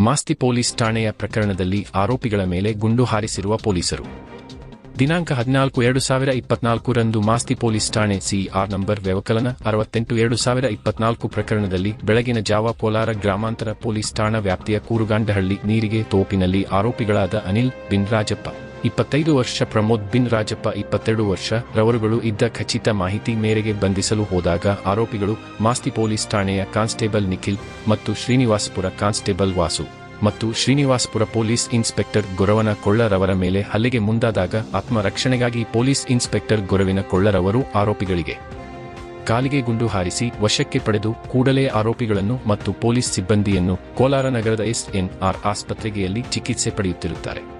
Masti police ಠಾಣೆಯ ಪ್ರಕರಣದಲ್ಲಿ ಆರೋಪಿಗಳ ಮೇಲೆ ಗುಂಡು ಹಾರಿಸಿರುವ ಪೊಲೀಸರು. ದಿನಾಂಕ ಹದಿನಾಲ್ಕು ಎರಡು ಸಾವಿರ ಇಪ್ಪತ್ನಾಲ್ಕರಂದು ಮಾಸ್ತಿ ಪೊಲೀಸ್ ಠಾಣೆ ಸಿಆರ್ ನಂಬರ್ ವ್ಯವಕಲನ ಅರವತ್ತೆಂಟು ಎರಡು ಸಾವಿರ ಇಪ್ಪತ್ನಾಲ್ಕು ಪ್ರಕರಣದಲ್ಲಿ ಬೆಳಗಿನ ಜಾವ ಕೋಲಾರ ಗ್ರಾಮಾಂತರ ಪೊಲೀಸ್ ಠಾಣಾ ವ್ಯಾಪ್ತಿಯ ಕೂರುಗಾಂಡಹಳ್ಳಿ ನೀರಿಗೆ ತೋಪಿನಲ್ಲಿ ಆರೋಪಿಗಳಾದ ಅನಿಲ್ ಬಿನ್ ರಾಜಪ್ಪ ಇಪ್ಪತ್ತೈದು ವರ್ಷ ಪ್ರಮೋದ್ ಬಿನ್ ರಾಜಪ್ಪ ಇಪ್ಪತ್ತೆರಡು ವರ್ಷ ರವರುಗಳು ಇದ್ದ ಖಚಿತ ಮಾಹಿತಿ ಮೇರೆಗೆ ಬಂಧಿಸಲು ಹೋದಾಗ ಆರೋಪಿಗಳು ಮಾಸ್ತಿ ಪೊಲೀಸ್ ಠಾಣೆಯ ಕಾನ್ಸ್ಟೇಬಲ್ ನಿಖಿಲ್ ಮತ್ತು ಶ್ರೀನಿವಾಸ್ಪುರ ಕಾನ್ಸ್ಟೇಬಲ್ ವಾಸು ಮತ್ತು ಶ್ರೀನಿವಾಸ್ಪುರ ಪೊಲೀಸ್ ಇನ್ಸ್ಪೆಕ್ಟರ್ ಗೊರವನ ಕೊಳ್ಳರವರ ಮೇಲೆ ಹಲ್ಲೆಗೆ ಮುಂದಾದಾಗ ಆತ್ಮರಕ್ಷಣೆಗಾಗಿ ಪೊಲೀಸ್ ಇನ್ಸ್ಪೆಕ್ಟರ್ ಗೊರವಿನ ಕೊಳ್ಳರವರು ಆರೋಪಿಗಳಿಗೆ ಕಾಲಿಗೆ ಗುಂಡು ಹಾರಿಸಿ ವಶಕ್ಕೆ ಪಡೆದು ಕೂಡಲೇ ಆರೋಪಿಗಳನ್ನು ಮತ್ತು ಪೊಲೀಸ್ ಸಿಬ್ಬಂದಿಯನ್ನು ಕೋಲಾರ ನಗರದ ಎಸ್ಎನ್ಆರ್ ಆಸ್ಪತ್ರೆಗೆಯಲ್ಲಿ ಚಿಕಿತ್ಸೆ ಪಡೆಯುತ್ತಿರುತ್ತಾರೆ.